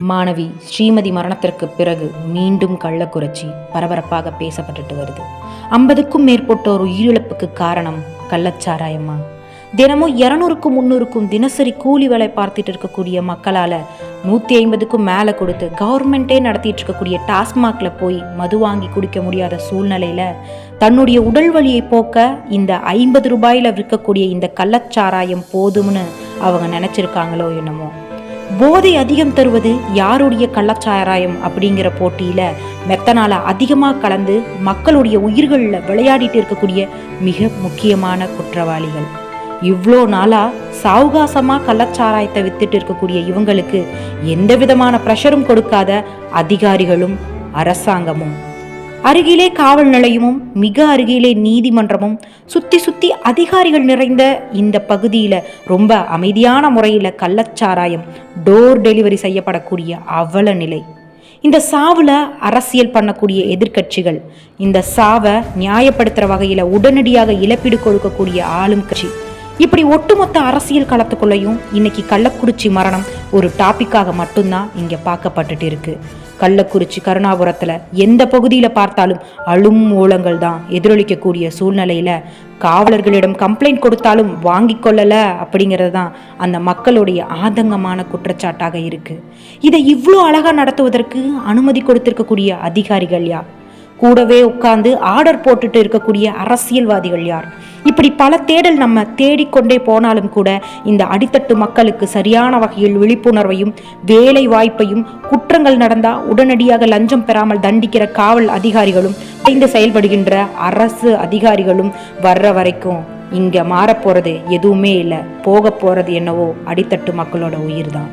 மாணவி ஸ்ரீமதி மரணத்திற்கு பிறகு மீண்டும் கள்ளக்குறிச்சி பரபரப்பாக பேசப்பட்டுட்டு வருது. ஐம்பதுக்கும் மேற்பட்டோர் உயிரிழப்புக்கு காரணம் கள்ளச்சாராயமா தினமும் இரநூறுக்கும் முந்நூறுக்கும் தினசரி கூலி வேலை பார்த்துட்டு இருக்கக்கூடிய மக்களால் நூற்றி ஐம்பதுக்கும் மேலே கொடுத்து கவர்மெண்ட்டே நடத்திட்டு இருக்கக்கூடிய டாஸ்மாகில் போய் மது வாங்கி குடிக்க முடியாத சூழ்நிலையில் தன்னுடைய உடல் வலியை போக்க இந்த ஐம்பது ரூபாயில் விற்கக்கூடிய இந்த கள்ளச்சாராயம் போதும்னு அவங்க நினச்சிருக்காங்களோ என்னமோ. போதை அதிகம் தருவது யாருடைய கள்ளச்சாராயம் அப்படிங்கிற போட்டியில் மெத்தனால அதிகமாக கலந்து மக்களுடைய உயிர்களில் விளையாடிட்டு இருக்கக்கூடிய மிக முக்கியமான குற்றவாளிகள். இவ்வளோ நாளாக சாவுகாசமாக கள்ளச்சாராயத்தை வித்துட்டு இருக்கக்கூடிய இவங்களுக்கு எந்த விதமான ப்ரெஷரும் கொடுக்காத அதிகாரிகளும் அரசாங்கமும். அருகிலே காவல் நிலையமும் மிக அருகிலே நீதிமன்றமும் சுத்தி சுத்தி அதிகாரிகள் நிறைந்த இந்த பகுதியில் ரொம்ப அமைதியான முறையில் கள்ளச்சாராயம் டோர் டெலிவரி செய்யப்படக்கூடிய அவல நிலை. இந்த சாவில் அரசியல் பண்ணக்கூடிய எதிர்க்கட்சிகள் இந்த சாவை நியாயப்படுத்துகிற வகையில் உடனடியாக இழப்பீடு கொடுக்கக்கூடிய ஆளும் கட்சி. இப்படி ஒட்டுமொத்த அரசியல் களத்துக்குள்ளேயும் இன்னைக்கு கள்ளக்குறிச்சி மரணம் ஒரு டாப்பிக்காக மட்டும்தான் இங்கே பார்க்கப்பட்டுட்டு இருக்கு. கள்ளக்குறிச்சி கருணாபுரத்தில் எந்த பகுதியில் பார்த்தாலும் அழும் மூலங்கள் தான் எதிரொலிக்கக்கூடிய சூழ்நிலையில் காவலர்களிடம் கம்ப்ளைண்ட் கொடுத்தாலும் வாங்கி கொள்ளலை அப்படிங்கிறது தான் அந்த மக்களுடைய ஆதங்கமான குற்றச்சாட்டாக இருக்குது இதை இவ்வளோ அழகாக நடத்துவதற்கு அனுமதி கொடுத்திருக்கக்கூடிய அதிகாரிகள் யார்? கூடவே உட்கார்ந்து ஆர்டர் போட்டுட்டு இருக்கக்கூடிய அரசியல்வாதிகள் யார்? இப்படி பல தேடல் நம்ம தேடிக்கொண்டே போனாலும் கூட இந்த அடித்தட்டு மக்களுக்கு சரியான வகையில் விழிப்புணர்வையும் வேலை வாய்ப்பையும் குற்றங்கள் நடந்தா உடனடியாக லஞ்சம் பெறாமல் தண்டிக்கிற காவல் அதிகாரிகளும் இணைந்து செயல்படுகின்ற அரசு அதிகாரிகளும் வர்ற வரைக்கும் இங்க மாறப்போறது எதுவுமே இல்லை. போக போறது என்னவோ அடித்தட்டு மக்களோட உயிர் தான்